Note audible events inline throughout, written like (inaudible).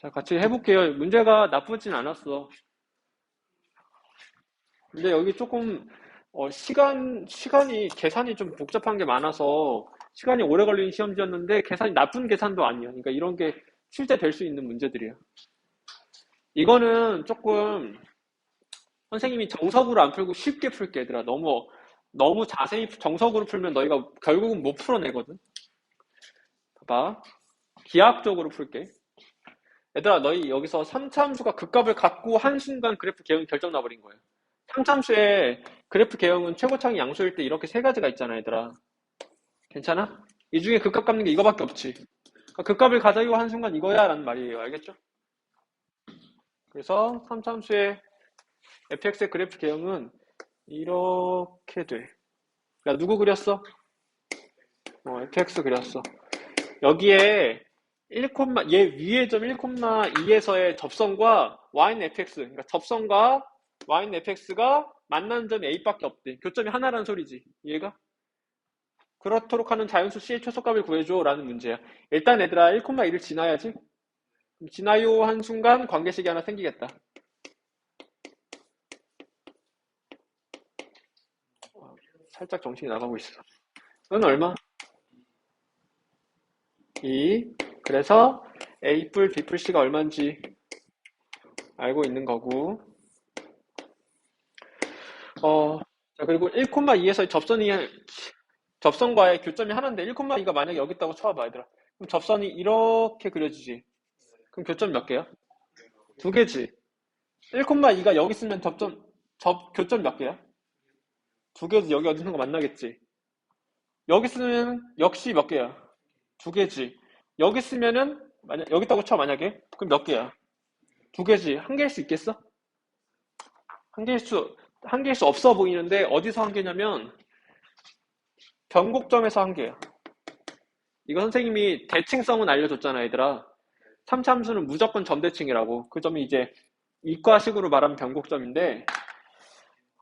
자, 같이 해볼게요. 문제가 나쁘진 않았어. 근데 여기 조금, 어, 시간, 시간이, 계산이 좀 복잡한 게 많아서 시간이 오래 걸리는 시험지였는데 계산이 나쁜 계산도 아니야. 그러니까 이런 게 실제 될 수 있는 문제들이야. 이거는 조금 선생님이 정석으로 안 풀고 쉽게 풀게 얘들아. 너무, 너무 자세히 정석으로 풀면 너희가 결국은 못 풀어내거든. 봐봐. 기하학적으로 풀게. 얘들아, 너희 여기서 3참수가 극값을 갖고 한순간 그래프 개형이 결정 나버린 거예요. 3참수의 그래프 개형은 최고창이 양수일 때 이렇게 세 가지가 있잖아, 얘들아. 괜찮아? 이 중에 극값 갚는 게 이거밖에 없지. 그러니까 극값을 가져요 한순간 이거야 라는 말이에요. 알겠죠? 그래서 3참수의 fx의 그래프 개형은 이렇게 돼. 야, 누구 그렸어? 어, fx 그렸어. 여기에 1, 얘 위의 점 1,2에서의 접선과 y는 fx, 그러니까 접선과 y는 fx가 만나는 점이 a밖에 없대. 교점이 하나라는 소리지. 이해가? 그렇도록 하는 자연수 C의 최소값을 구해줘 라는 문제야. 일단 얘들아 1,2를 지나야지. 지나요 한 순간 관계식이 하나 생기겠다. 살짝 정신이 나가고 있어. 이건 얼마? 2. 그래서 A 뿔 B 뿔 C가 얼마인지 알고 있는 거고. 어, 자, 그리고 1,2에서의 접선이, 접선과의 교점이 하나인데 1,2가 만약에 여기 있다고 쳐봐, 얘들아. 그럼 접선이 이렇게 그려지지. 그럼 교점 몇 개야? 두 개지. 1,2가 여기 있으면 접점, 접, 교점 몇 개야? 두 개지. 여기 어디선가 만나겠지. 여기 쓰면 역시 몇 개야? 두 개지. 여기 쓰면은 만약 여기 있다고 쳐 만약에 그럼 몇 개야? 두 개지. 한 개일 수 있겠어? 한 개일 수 한 개일 수 없어 보이는데 어디서 한 개냐면 변곡점에서 한 개야. 이거 선생님이 대칭성은 알려줬잖아, 얘들아. 3참수는 무조건 점대칭이라고. 그 점이 이제 이과식으로 말하면 변곡점인데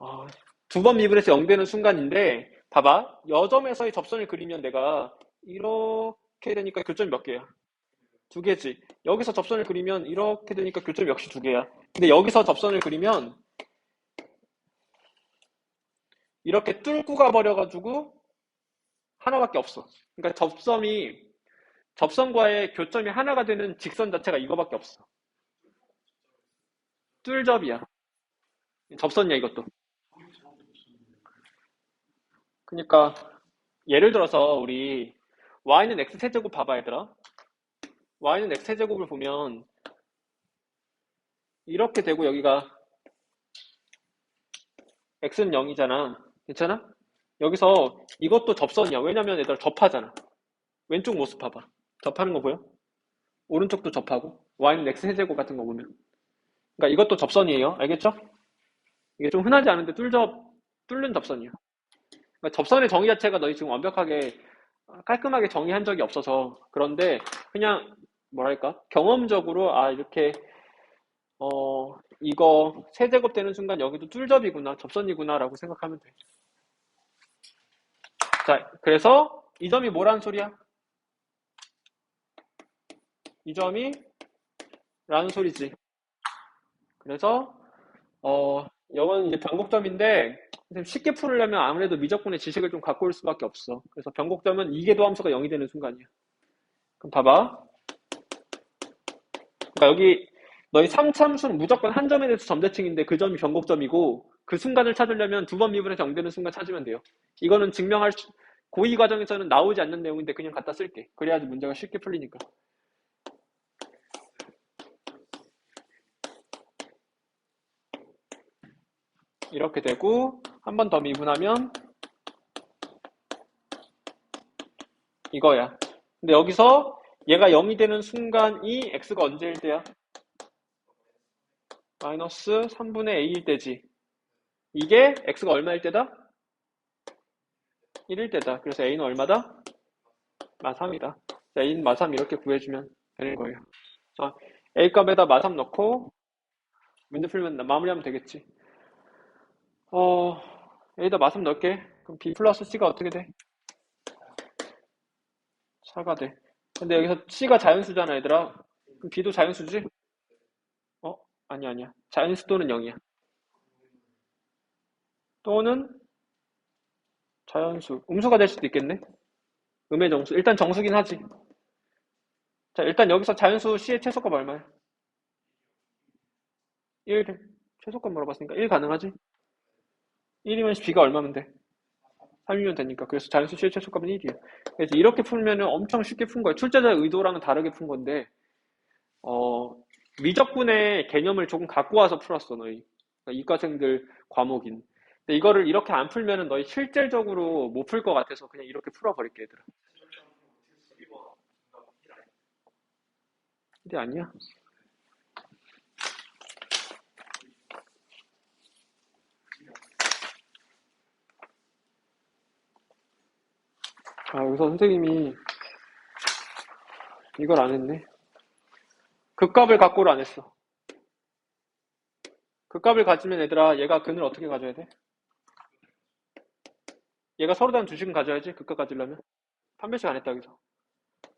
어, 두번 미분해서 0되는 순간인데 봐봐. 여점에서의 접선을 그리면 내가 이렇게 되니까 교점이 몇 개야? 두 개지. 여기서 접선을 그리면 이렇게 되니까 교점이 역시 두 개야. 근데 여기서 접선을 그리면 이렇게 뚫고 가버려가지고 하나밖에 없어. 그러니까 접선이 접선과의 교점이 하나가 되는 직선 자체가 이거밖에 없어. 뚫접이야. 접선이야 이것도. 그러니까 예를 들어서 우리 y는 x 세제곱 봐봐 얘들아. y는 x 세제곱을 보면 이렇게 되고 여기가 x는 0이잖아. 괜찮아? 여기서 이것도 접선이야. 왜냐면 얘들아 접하잖아. 왼쪽 모습 봐봐. 접하는 거 보여? 오른쪽도 접하고 y는 x 세제곱 같은 거 보면 그러니까 이것도 접선이에요. 알겠죠? 이게 좀 흔하지 않은데 뚫접 뚫는 접선이야. 그러니까 접선의 정의 자체가 너희 지금 완벽하게 깔끔하게 정의한 적이 없어서 그런데 그냥 뭐랄까 경험적으로 아 이렇게 어 이거 세제곱 되는 순간 여기도 뚫접이구나 접선이구나 라고 생각하면 돼. 자 그래서 이 점이 뭐라는 소리야? 이 점이 라는 소리지. 그래서 어 이건 이제 변곡점인데 쉽게 풀으려면 아무래도 미적분의 지식을 좀 갖고 올 수밖에 없어. 그래서 변곡점은 이계도 함수가 0이 되는 순간이야. 그럼 봐봐. 그러니까 여기 너희 3참수는 무조건 한 점에 대해서 점대칭인데 그 점이 변곡점이고 그 순간을 찾으려면 두 번 미분해서 0 되는 순간 찾으면 돼요. 이거는 증명할 수, 고의 과정에서는 나오지 않는 내용인데 그냥 갖다 쓸게. 그래야지 문제가 쉽게 풀리니까. 이렇게 되고 한 번 더 미분하면 이거야. 근데 여기서 얘가 0이 되는 순간 이 x가 언제일 때야? 마이너스 3분의 a일 때지. 이게 x가 얼마일 때다? 1일 때다. 그래서 a는 얼마다? 마3이다. a는 마3 이렇게 구해주면 되는 거예요. 자, a 값에다 마3 넣고 문제 풀면 마무리하면 되겠지. 어, 여기다 마삼 넣을게. 그럼 B 플러스 C가 어떻게 돼? 4가 돼. 근데 여기서 C가 자연수잖아, 얘들아. 그럼 B도 자연수지? 어? 아니야, 아니야. 자연수 또는 0이야. 또는 자연수. 음수가 될 수도 있겠네. 음의 정수. 일단 정수긴 하지. 자, 일단 여기서 자연수 C의 최소값 얼마야? 1. 최소값 물어봤으니까 1 가능하지? 1이면 B가 얼마면 돼? 3이면 되니까. 그래서 자연수 C의 최소값은 1이야. 그래서 이렇게 풀면 엄청 쉽게 푼 거야. 출제자의 의도랑은 다르게 푼 건데, 어, 미적분의 개념을 조금 갖고 와서 풀었어, 너희. 그러니까 이과생들 과목인. 근데 이거를 이렇게 안 풀면은 너희 실질적으로 못 풀 것 같아서 그냥 이렇게 풀어버릴게, 얘들아. 근데 아니야. 아, 여기서 선생님이 이걸 안 했네. 극값을 갖고를 안 했어. 극값을 가지면 얘들아, 얘가 근을 어떻게 가져야 돼? 얘가 서로 다른 두 식은 가져야지, 극값 가지려면. 판별식 안 했다, 여기서.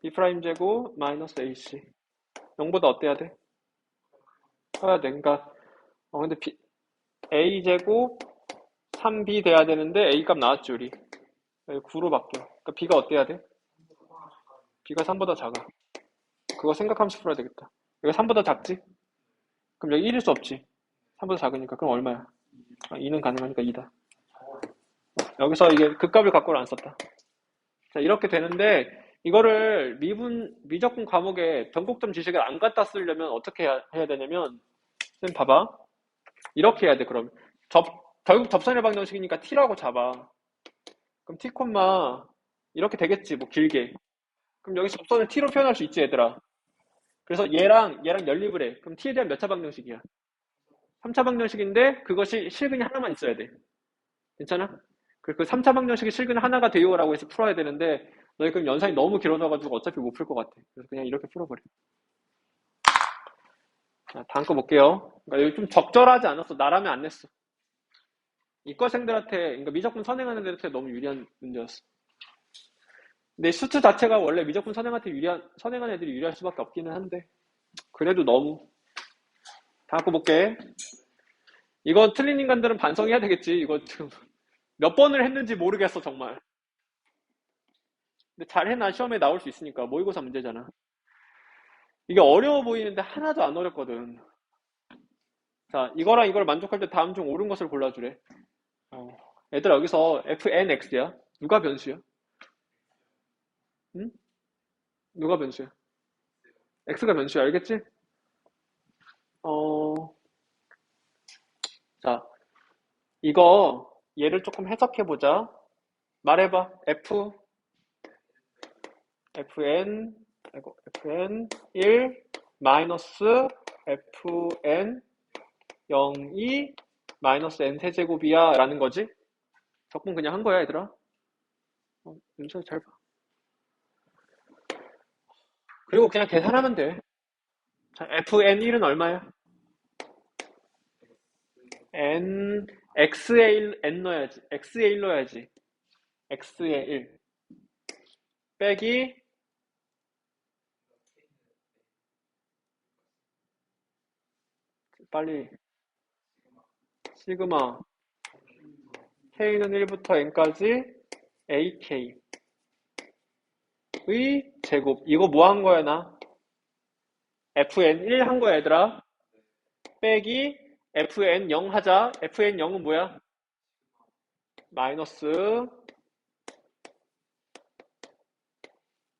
b 프라임 제곱 마이너스 ac. 0보다 어때야 돼? 커야 돼. 그러니까, 어, 근데 B, a 제곱 3b 돼야 되는데 a 값 나왔지, 우리. 9로 바뀌어. 그러니까 b가 어때야 돼? b가 3보다 작아. 그거 생각하면서 풀어야 되겠다. 여기 3보다 작지? 그럼 여기 1일 수 없지. 3보다 작으니까. 그럼 얼마야? 아, 2는 가능하니까 2다. 여기서 이게 극값을 갖고는 안 썼다. 자, 이렇게 되는데, 이거를 미분, 미적분 과목에 변곡점 지식을 안 갖다 쓰려면 어떻게 해야, 해야 되냐면, 쌤 봐봐. 이렇게 해야 돼, 그럼. 접, 결국 접선의 방정식이니까 t라고 잡아. 그럼 t 콤마, 이렇게 되겠지, 뭐 길게. 그럼 여기 접선을 t로 표현할 수 있지, 얘들아. 그래서 얘랑, 얘랑 연립을 해. 그럼 t에 대한 몇 차 방정식이야? 3차 방정식인데, 그것이 실근이 하나만 있어야 돼. 괜찮아? 그 3차 방정식이 실근 하나가 돼요라고 해서 풀어야 되는데 너희 그럼 연산이 너무 길어져가지고 어차피 못 풀 것 같아. 그래서 그냥 이렇게 풀어버려. 자, 다음 거 볼게요. 그러니까 여기 좀 적절하지 않았어. 나라면 안 냈어. 이과생들한테, 그러니까 미적분 선행하는 애들한테 너무 유리한 문제였어. 근데 수트 자체가 원래 미적분 선행한테 유리한, 선행하는 애들이 유리할 수밖에 없기는 한데, 그래도 너무. 다음 거 볼게. 이거 틀린 인간들은 반성해야 되겠지. 이거 지금 몇 번을 했는지 모르겠어, 정말. 근데 잘 해놔 시험에 나올 수 있으니까 모의고사 문제잖아. 이게 어려워 보이는데 하나도 안 어렵거든. 자, 이거랑 이걸 만족할 때 다음 중 옳은 것을 골라주래. 어. 얘들아, 여기서 fnx야. 누가 변수야? 응? 누가 변수야? x가 변수야, 알겠지? 어, 자, 이거 얘를 조금 해석해 보자. 말해봐. f, fn, 아이고, fn 1, 마이너스 fn 0이 마이너스 n 세제곱이야 라는 거지? 적분 그냥 한 거야 얘들아 어, 윤서 잘 봐. 그리고 그냥 계산하면 돼. 자, fn1은 얼마야? n, x에 1, n 넣어야지. x에 1 넣어야지. x에 1. 빼기 빨리 시그마 k는 1부터 n까지 ak 의 제곱 이거 뭐 한 거야 나? fn 1 한 거야 얘들아 빼기 fn 0 하자 fn 0은 뭐야? 마이너스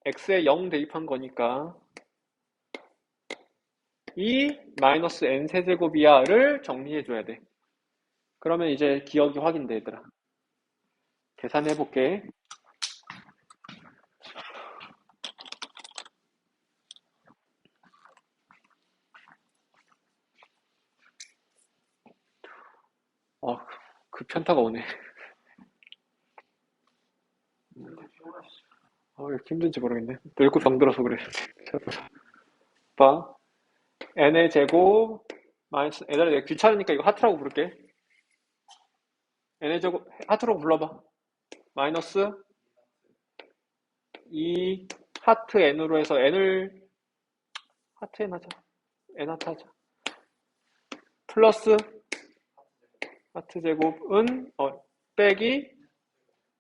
x에 0 대입한 거니까 이 마이너스 n 세제곱이야를 정리해 줘야 돼. 그러면 이제 기억이 확인돼 얘들아. 계산해 볼게. 어, 그 편타가 오네. 어, 왜 이렇게 힘든지 모르겠네. 늙고 병들어서 그래. 봐. n의 제곱 마이너스 얘들아 내가 귀찮으니까 이거 하트라고 부를게 n의 제곱 하트라고 불러봐 마이너스 2 하트 n으로 해서 n을 하트 n 하자. n 하트 하자. 플러스 하트 제곱은 어, 빼기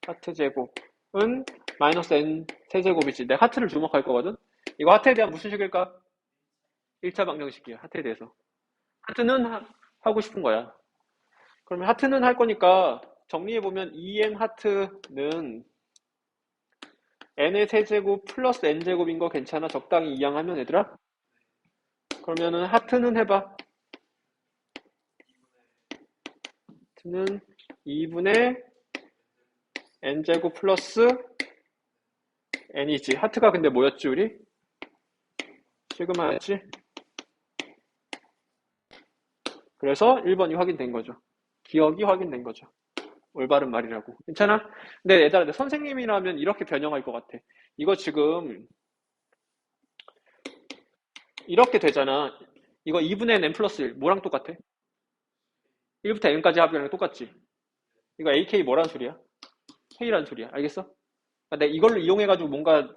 하트 제곱은 마이너스 n 세제곱이지. 내가 하트를 주목할 거거든. 이거 하트에 대한 무슨 식일까? 1차 방정식이야. 하트에 대해서. 하트는 하, 하고 싶은 거야. 그러면 하트는 할 거니까 정리해보면 2n 하트는 n의 세제곱 플러스 n제곱인 거 괜찮아? 적당히 이양하면 얘들아? 그러면은 하트는 해봐. 하트 는 2분의 n제곱 플러스 n이지. 하트가 근데 뭐였지 우리? 시그마였지? 그래서 1번이 확인된 거죠. 기억이 확인된 거죠. 올바른 말이라고. 괜찮아? 근데 얘들아, 내 선생님이라면 이렇게 변형할 것 같아. 이거 지금 이렇게 되잖아. 이거 2분의 n 플러스 1. 뭐랑 똑같아? 1부터 n까지 합이랑 똑같지? 이거 AK 뭐란 소리야? K란 소리야. 알겠어? 그러니까 내가 이걸로 이용해가지고 뭔가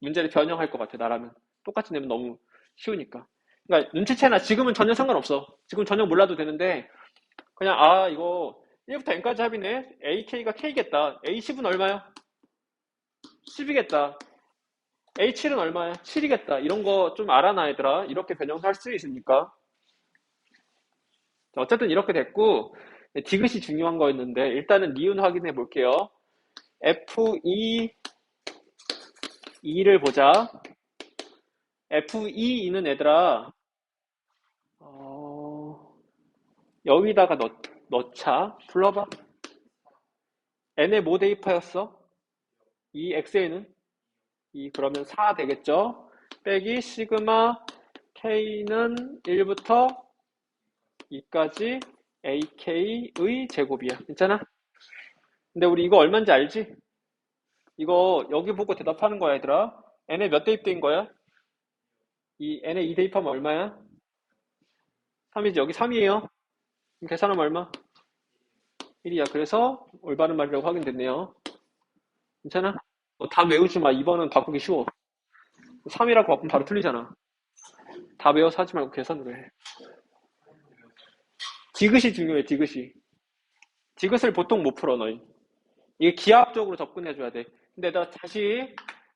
문제를 변형할 것 같아, 나라면. 똑같이 내면 너무 쉬우니까. 그러니까 눈치채나 지금은 전혀 상관없어. 지금 전혀 몰라도 되는데, 그냥, 아, 이거 1부터 n까지 합이네. AK가 K겠다. A10은 얼마야? 10이겠다. A7은 얼마야? 7이겠다. 이런 거 좀 알아놔, 얘들아. 이렇게 변형할 수 있으니까. 자, 어쨌든 이렇게 됐고, 네, 디귿이 중요한 거였는데, 일단은 니은 확인해 볼게요. F2, 2를 보자. F2, 2는 얘들아, 어, 여기다가 넣, 넣자. 불러봐. n의 뭐 대입하였어? 이 x에는? 2 그러면 4 되겠죠? 빼기 시그마 k는 1부터 2까지 ak의 제곱이야. 괜찮아? 근데 우리 이거 얼마인지 알지? 이거 여기 보고 대답하는 거야, 얘들아. n에 몇 대입된 거야? 이 n에 2 대입하면 얼마야? 3이지. 여기 3이에요. 계산하면 얼마? 1이야. 그래서 올바른 말이라고 확인됐네요. 괜찮아? 어, 다 외우지 마. 2번은 바꾸기 쉬워. 3이라고 바꾸면 바로 틀리잖아. 다 외워서 하지 말고 계산으로 해. 디귿이 중요해, 디귿이. 디귿을 보통 못 풀어, 너희. 이게 기하학적으로 접근해줘야 돼. 근데 나 다시,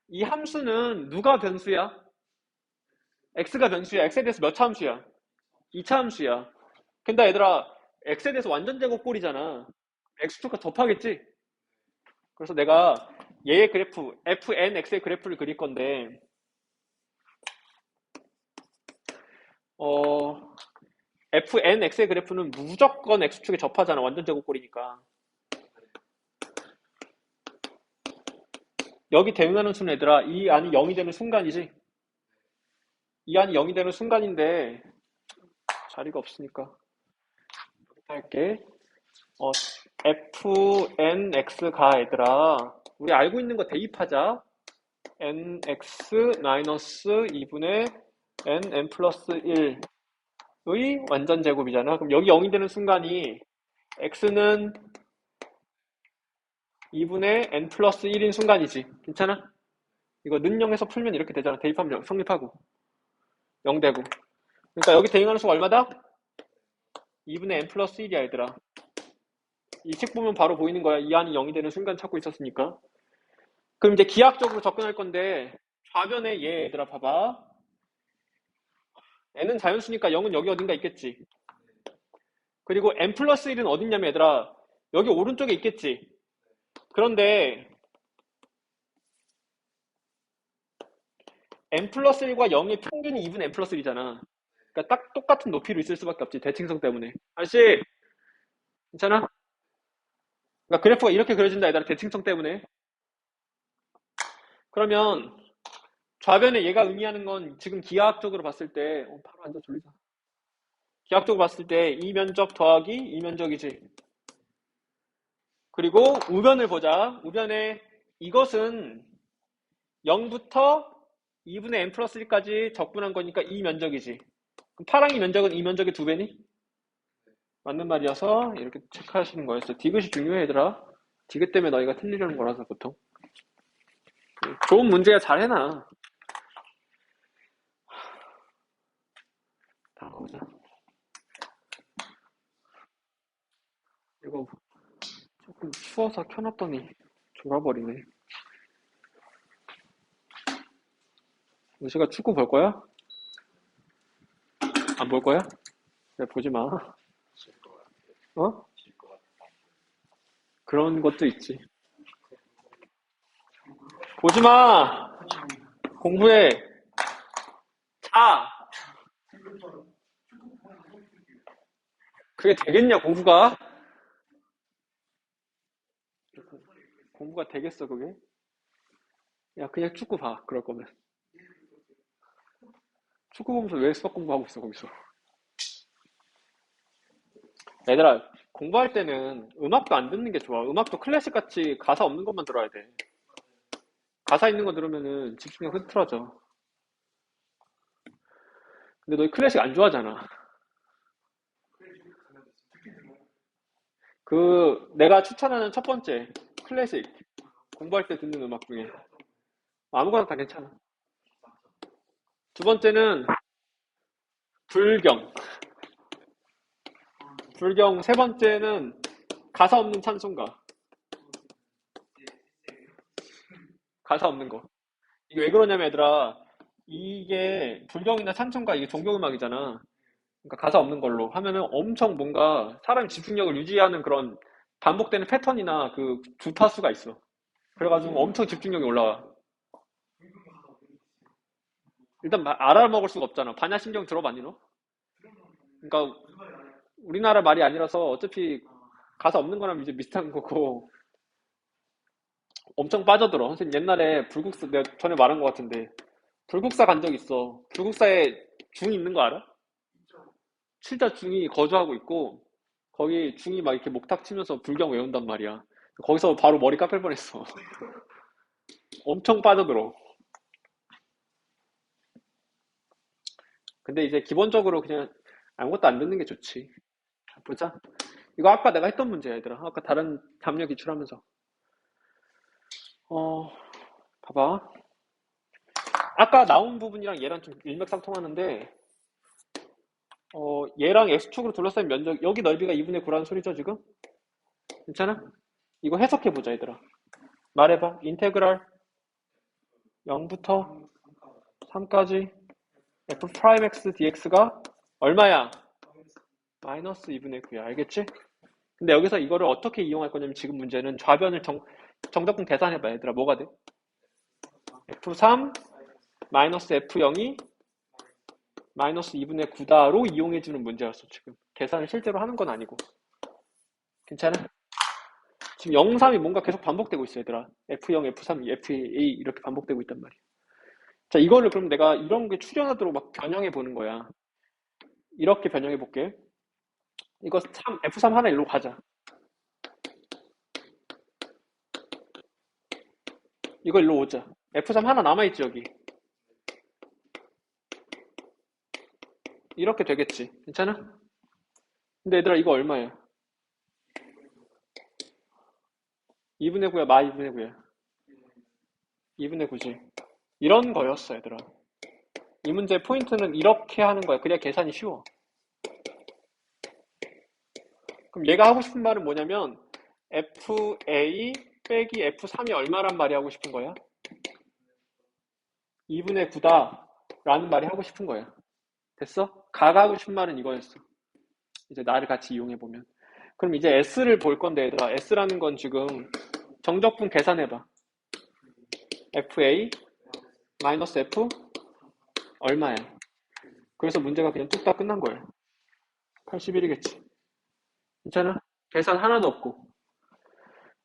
이 함수는 누가 변수야? x가 변수야. x에 대해서 몇 차 함수야? 2차 함수야. 근데 얘들아, x에 대해서 완전 제곱꼴이잖아. x축과 접하겠지? 그래서 내가 얘의 그래프, fnx의 그래프를 그릴 건데, 어, fnx의 그래프는 무조건 x축에 접하잖아. 완전 제곱꼴이니까. 여기 대응하는 수는 얘들아, 이 안이 0이 되는 순간이지? 이 안이 0이 되는 순간인데, 자리가 없으니까. 할게. 어, fnx가 얘들아, 우리 알고 있는 거 대입하자. nx 마이너스 2분의 n, n 플러스 1 의 완전 제곱이잖아. 그럼 여기 0이 되는 순간이 x는 2분의 n 플러스 1인 순간이지. 괜찮아? 이거 는 0에서 풀면 이렇게 되잖아. 대입하면 성립하고. 0 되고. 그러니까 여기 대응하는 수가 얼마다? 2분의 n 플러스 1이야 얘들아. 이 책 보면 바로 보이는 거야. 이 안이 0이 되는 순간 찾고 있었으니까. 그럼 이제 기하학적으로 접근할 건데 좌변에 얘 얘들아 봐봐. N은 자연수니까 0은 여기 어딘가 있겠지. 그리고 n 플러스 1은 어딨냐면 얘들아 여기 오른쪽에 있겠지. 그런데 n 플러스 1과 0의 평균이 2분의 n 플러스 1이잖아. 그러니까 딱 똑같은 높이로 있을 수밖에 없지. 대칭성 때문에. 아저씨 괜찮아? 그러니까 그래프가 이렇게 그려진다 얘들아 대칭성 때문에. 그러면 좌변에 얘가 의미하는 건 지금 기하학적으로 봤을 때 어, 바로 앉아 졸리자. 기하학적으로 봤을 때 이 면적 더하기 이 면적이지. 그리고 우변을 보자. 우변에 이것은 0부터 2분의 n 플러스 1까지 적분한 거니까 이 면적이지. 그럼 파랑이 면적은 이 면적의 두 배니? 맞는 말이어서 이렇게 체크하시는 거였어. 디귿이 중요해 얘들아. 디귿 때문에 너희가 틀리려는 거라서 보통. 좋은 문제야 잘 해놔. 다 보자. 이거 조금 추워서 켜놨더니 졸아버리네. 우시가 축구 볼 거야? 안 볼 거야? 네, 보지 마. 어? 그런 것도 있지. 보지 마! 공부해! 자! 그게 되겠냐, 공부가? 공부가 되겠어, 그게? 야, 그냥 축구 봐, 그럴 거면. 축구 보면서 왜 수학 공부하고 있어, 거기서? 얘들아, 공부할 때는 음악도 안 듣는 게 좋아. 음악도 클래식 같이 가사 없는 것만 들어야 돼. 가사 있는 거 들으면은 집중력 흐트러져. 근데 너 클래식 안 좋아하잖아. 그, 내가 추천하는 첫 번째, 클래식. 공부할 때 듣는 음악 중에. 아무거나 다 괜찮아. 두 번째는, 불경. 불경. 세 번째는, 가사 없는 찬송가. 가사 없는 거. 이게 왜 그러냐면 얘들아, 이게 불경이나 찬송가 이게 종교 음악이잖아. 그러니까 가사 없는 걸로 하면은 엄청 뭔가 사람 집중력을 유지하는 그런 반복되는 패턴이나 그 주파수가 있어. 그래가지고 엄청 집중력이 올라와. 일단 마- 알아먹을 수가 없잖아. 반야신경 들어봤니 너? 그러니까 우리나라 말이 아니라서 어차피 가사 없는 거랑 이제 비슷한 거고 엄청 빠져들어. 선생님 옛날에 불국사 내가 전에 말한 것 같은데 불국사 간 적 있어. 불국사에 중 있는 거 알아? 칠자 중이 거주하고 있고 거기 중이 막 이렇게 목탁 치면서 불경 외운단 말이야. 거기서 바로 머리 깎을 뻔했어. (laughs) 엄청 빠져들어. 근데 이제 기본적으로 그냥 아무것도 안 듣는 게 좋지. 자, 보자. 이거 아까 내가 했던 문제야, 얘들아. 아까 다른 담력 기출하면서. 어, 봐봐. 아까 나온 부분이랑 얘랑 좀 일맥상통하는데, 어, 얘랑 X축으로 둘러싸인 면적, 여기 넓이가 2분의 9라는 소리죠, 지금? 괜찮아? 이거 해석해보자, 얘들아. 말해봐. 인테그랄 0부터 3까지 f 프라임 x dx가 얼마야? 마이너스 2분의 9야. 알겠지? 근데 여기서 이거를 어떻게 이용할 거냐면 지금 문제는 좌변을 정, 정적분 계산해봐, 얘들아. 뭐가 돼? f3 마이너스 f0이 마이너스 2분의 9다로 이용해주는 문제였어, 지금. 계산을 실제로 하는 건 아니고. 괜찮아? 지금 0, 3이 뭔가 계속 반복되고 있어, 얘들아. F0, F3, FA 이렇게 반복되고 있단 말이야. 자, 이거를 그럼 내가 이런 게 출현하도록 막 변형해 보는 거야. 이렇게 변형해 볼게. 이거 3, F3 하나 일로 가자. 이거 일로 오자. F3 하나 남아있지, 여기. 이렇게 되겠지. 괜찮아? 근데 얘들아, 이거 얼마야? 2분의 9야, 마 2분의 9야. 2분의 9지. 이런 거였어, 얘들아. 이 문제의 포인트는 이렇게 하는 거야. 그래야 계산이 쉬워. 그럼 얘가 하고 싶은 말은 뭐냐면 FA 빼기 F3이 얼마란 말이 하고 싶은 거야? 2분의 9다 라는 말이 하고 싶은 거야. 됐어? 가가 하고 싶은 말은 이거였어. 이제 나를 같이 이용해보면. 그럼 이제 S를 볼 건데 얘들아 S라는 건 지금 정적분 계산해봐. FA 마이너스 F 얼마야? 그래서 문제가 그냥 뚝딱 끝난 거예요. 81이겠지. 괜찮아? 계산 하나도 없고.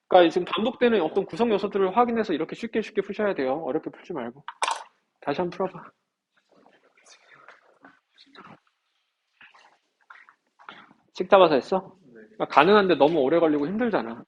그러니까 지금 반복되는 어떤 구성 요소들을 확인해서 이렇게 쉽게 쉽게 푸셔야 돼요. 어렵게 풀지 말고. 다시 한번 풀어봐. 식 잡아서 했어? 그러니까 가능한데 너무 오래 걸리고 힘들잖아.